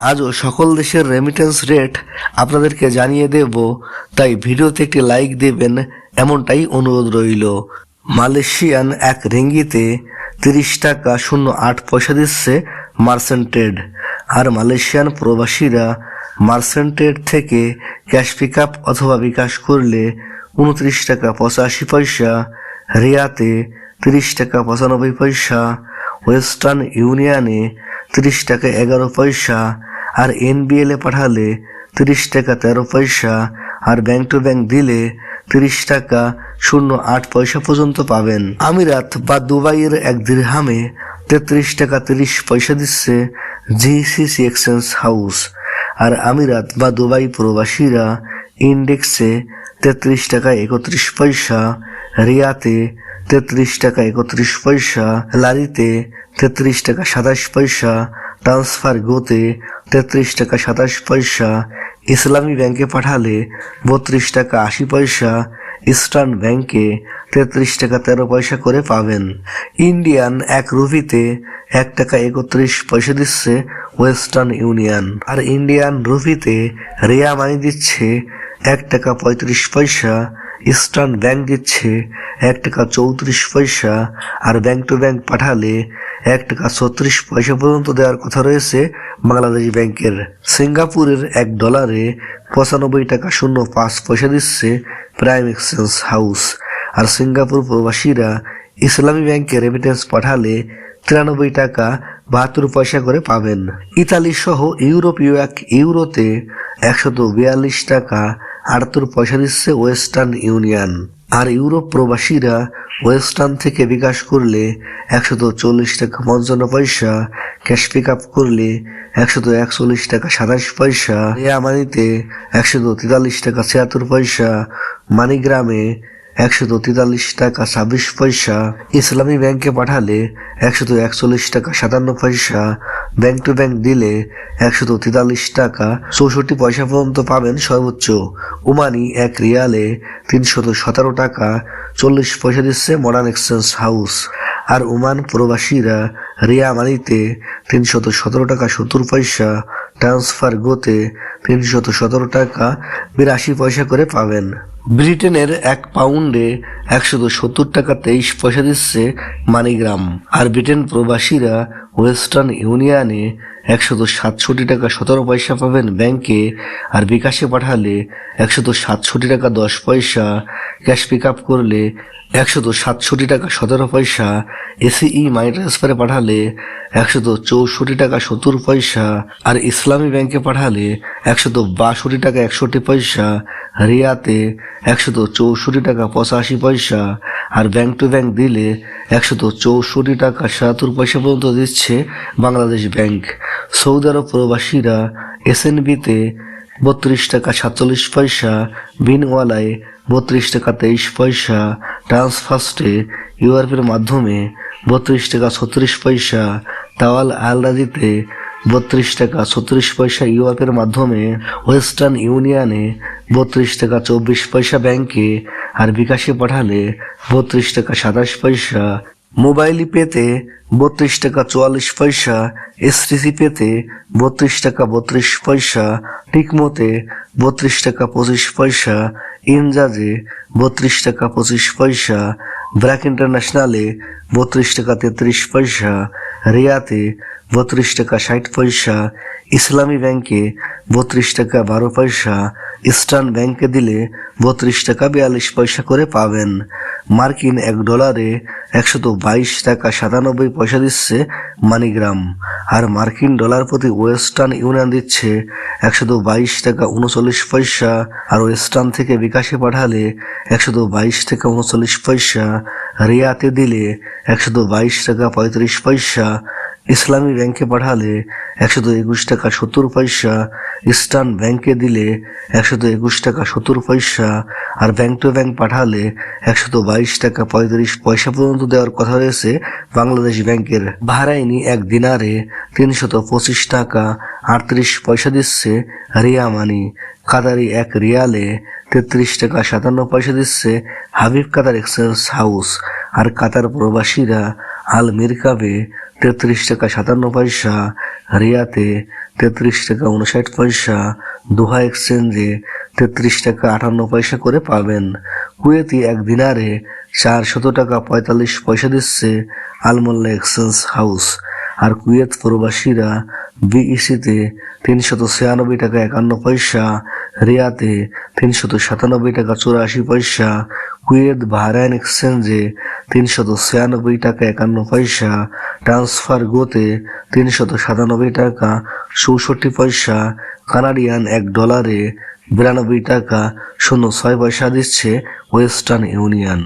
আজও সকল দেশের রেমিটেন্স রেট আপনাদেরকে জানিয়ে দেব, তাই ভিডিওতে একটি লাইক দেবেন, এমনটাই অনুরোধ রইল। মালয়েশিয়ান এক রিঙ্গিতে তিরিশ টাকা শূন্য আট পয়সা দিচ্ছে মার্সেন্টেড আর মালয়েশিয়ান প্রবাসীরা মার্সেন্টেড থেকে ক্যাশ পিক আপ অথবা বিকাশ করলে উনত্রিশ টাকা পঁচাশি পয়সা, রিয়াতে তিরিশ টাকা পঁচানব্বই পয়সা, ওয়েস্টার্ন ইউনিয়নে তিরিশ টাকা এগারো পয়সা, আর এনবিএল পাঠালে তিরিশ টাকা তেরো পয়সা, আর ব্যাংক টু ব্যাংক দিলে তিরিশ টাকা শূন্য আট পয়সা পর্যন্ত পাবেন। আমিরাত বা দুবাইয়ের এক দিরহামে তেত্রিশ টাকা তিরিশ পয়সা দিচ্ছে জিসিসি এক্সচেঞ্জ হাউস আর আমিরাত বা দুবাই প্রবাসীরা ইন্ডেক্সে তেত্রিশ টাকা একত্রিশ পয়সা রিয়াতে তেত্রিশ টাকা একত্রিশ পয়সা, লারিতে তেত্রিশ টাকা সাতাশ পয়সা, ট্রান্সফার গোতে তেত্রিশ টাকা সাতাশ পয়সা, ইসলামী ব্যাংকে পাঠালে বত্রিশ টাকা আশি পয়সা, ইস্টার্ন ব্যাংকে তেত্রিশ টাকা তেরো পয়সা করে পাবেন। ইন্ডিয়ান এক রুপিতে এক টাকা একত্রিশ পয়সা দিচ্ছে ওয়েস্টার্ন ইউনিয়ন। আর ইন্ডিয়ান রুপিতে রিয়া মানি দিচ্ছে এক টাকা পঁয়ত্রিশ পয়সা ইস্টার্ন ব্যাংক দিচ্ছে এক টাকা চৌত্রিশ পয়সা আর ব্যাংক টু ব্যাংক পাঠালে এক টাকা ছত্রিশ পয়সা পর্যন্ত দেওয়ার কথা রয়েছে বাংলাদেশ ব্যাংকের। সিঙ্গাপুরের এক ডলারে পঁচানব্বই টাকা শূন্য পাঁচ পয়সা দিচ্ছে প্রাইম এক্সচেঞ্জ হাউস। আর সিঙ্গাপুর প্রবাসীরা ইসলামী ব্যাংকে রেমিটেন্স পাঠালে তিরানব্বই টাকা বাহাত্তর পয়সা করে পাবেন। ইতালি সহ ইউরোপীয় এক ইউরোতে একশত বিয়াল্লিশ টাকা আটাত্তর পয়সা দিচ্ছে ওয়েস্টার্ন ইউনিয়ন। আর ইউরোপ প্রবাসীরা ওয়েস্টার্ন থেকে বিকাশ করলে একশত চল্লিশ টাকা পঞ্চান্ন পয়সা, ক্যাশ পিক আপ করলে একশত একচল্লিশ টাকা সাতাশ পয়সা রেয়া মানিতে একশত তেতাল্লিশ টাকা ছিয়াত্তর পয়সা, মানিগ্রামে একশত তেতাল্লিশ টাকা ছাব্বিশ পয়সা, ইসলামী ব্যাংকে পাঠালে একশত একচল্লিশ টাকা সাতান্ন পয়সা ব্যাংক টু ব্যাংক দিলে একশত তেতাল্লিশ টাকা চৌষট্টি পয়সা পর্যন্ত পাবেন সর্বোচ্চ। ওমানি এক রিয়ালে তিনশত সতেরো টাকা চল্লিশ পয়সা দিচ্ছে মডার্ন এক্সচেঞ্জ হাউস। আর ওমান প্রবাসীরা রিয়া মানিতে তিনশত সতেরো টাকা সত্তর পয়সা, ট্রান্সফার গোতে তিনশত সতেরো টাকা বিরাশি পয়সা করে পাবেন। ব্রিটেনের এক পাউন্ডে একশো সত্তর টাকা তেইশ পয়সা দিচ্ছে মানিগ্রাম। আর ব্রিটেন প্রবাসীরা ওয়েস্টার্ন ইউনিয়নে একশত সাতষট্টি টাকা সতেরো পয়সা পাবেন ব্যাংকে, আর বিকাশে পাঠালে একশত সাতষট্টি টাকা দশ পয়সা ক্যাশ পিক আপ করলে একশত সাতষট্টি টাকা সতেরো পয়সা, এসিই মানি ট্রান্সফারে পাঠালে একশত চৌষট্টি টাকা সত্তর পয়সা, আর ইসলামী ব্যাংকে পাঠালে একশত বাষট্টি টাকা একষট্টি পয়সা, রিয়াতে একশত চৌষট্টি টাকা পঁচাশি পয়সা, আর ব্যাংক টু ব্যাংক দিলে একশত চৌষট্টি টাকা সাতাত্তর পয়সা পর্যন্ত দিচ্ছে বাংলাদেশ ব্যাংক সৌদি আরব প্রবাসীরা এসএনবিতে বত্রিশ টাকা সাতচল্লিশ পয়সা, বিনওয়ালায় বত্রিশ টাকা তেইশ পয়সা ট্রান্সফার্স্টে ইউআরপির মাধ্যমে বত্রিশ টাকা ছত্রিশ পয়সা, তাওয়াল আলরাজিতে বত্রিশ টাকা ছত্রিশ পয়সা ইউআরপির মাধ্যমে ওয়েস্টার্ন ইউনিয়নে বত্রিশ টাকা চব্বিশ পয়সা ব্যাংকে, আর বিকাশে পাঠালে বত্রিশ টাকা সাতাশ পয়সা মোবাইল পেতে বত্রিশ টাকা চুয়াল্লিশ পয়সা এসটিসি পেতে বত্রিশ টাকা বত্রিশ পয়সা টিকমোতে বত্রিশ টাকা পঁচিশ পয়সা, ইনজাজে বত্রিশ টাকা পঁচিশ পয়সা, ব্র্যাক ইন্টারন্যাশনালে বত্রিশ টাকা তেত্রিশ পয়সা, রিয়াতে বত্রিশ টাকা ষাট পয়সা, ইসলামী ব্যাংকে বত্রিশ টাকা বারো পয়সা, ইস্টার্ন ব্যাংকে দিলে বত্রিশ টাকা বিয়াল্লিশ পয়সা করে পাবেন। মার্কিন এক ডলারে একশত বাইশ টাকা সাতানব্বই পয়সা দিচ্ছে মানিগ্রাম। আর মার্কিন ডলার প্রতি ওয়েস্টার্ন ইউনিয়ন দিচ্ছে একশত বাইশ টাকা উনচল্লিশ পয়সা, আর ওয়েস্টার্ন থেকে বিকাশে পাঠালে একশত বাইশ টাকা উনচল্লিশ পয়সা, রিয়াতে দিলে একশত বাইশ টাকা পঁয়ত্রিশ পয়সা ইসলামী ব্যাংকে পাঠালে একশত একুশ টাকা সত্তর পয়সা, ইস্টার্ন ব্যাংকে দিলে একশত একুশ টাকা সত্তর পয়সা, আর ব্যাংক টু ব্যাংক পাঠালে একশত বাইশ টাকা পঁয়ত্রিশ পয়সা পর্যন্ত দেওয়ার কথা রয়েছে বাংলাদেশ ব্যাংকের। বাহরাইনি এক দিনারে তিনশত পঁচিশ টাকা আটত্রিশ পয়সা দিচ্ছে রিয়া মানি। কাতারি এক রিয়ালে তেত্রিশ টাকা সাতান্ন পয়সা দিচ্ছে হাবিব কাতার এক্সচেঞ্জ হাউস। আর কাতার প্রবাসীরা আল মিরকাবে তেত্রিশ টাকা সাতান্ন পয়সা, রিয়াতে তেত্রিশ টাকা উনষাট পয়সা, দোহা এক্সচেঞ্জে তেত্রিশ টাকা আটান্ন পয়সা করে পাবেন। কুয়েতি এক দিনারে চারশত টাকা পঁয়তাল্লিশ পয়সা দিচ্ছে আলমোল্লা এক্সচেঞ্জ হাউস। আর কুয়েত প্রবাসীরা বিইসিতে তিনশত ছিয়ানব্বই টাকা একান্ন পয়সা, রিয়াতে তিনশত সাতানব্বই টাকা চুরাশি পয়সা, কুয়েত বাহরাইন এক্সচেঞ্জে তিনশত ছিয়ানব্বই টাকা একান্ন পয়সা, ট্রান্সফার গোতে তিনশত সাতানব্বই টাকা চৌষট্টি পয়সা, কানাডিয়ান এক ডলারে বিরানব্বই টাকা শূন্য ছয় পয়সা দিচ্ছে ওয়েস্টার্ন ইউনিয়ন।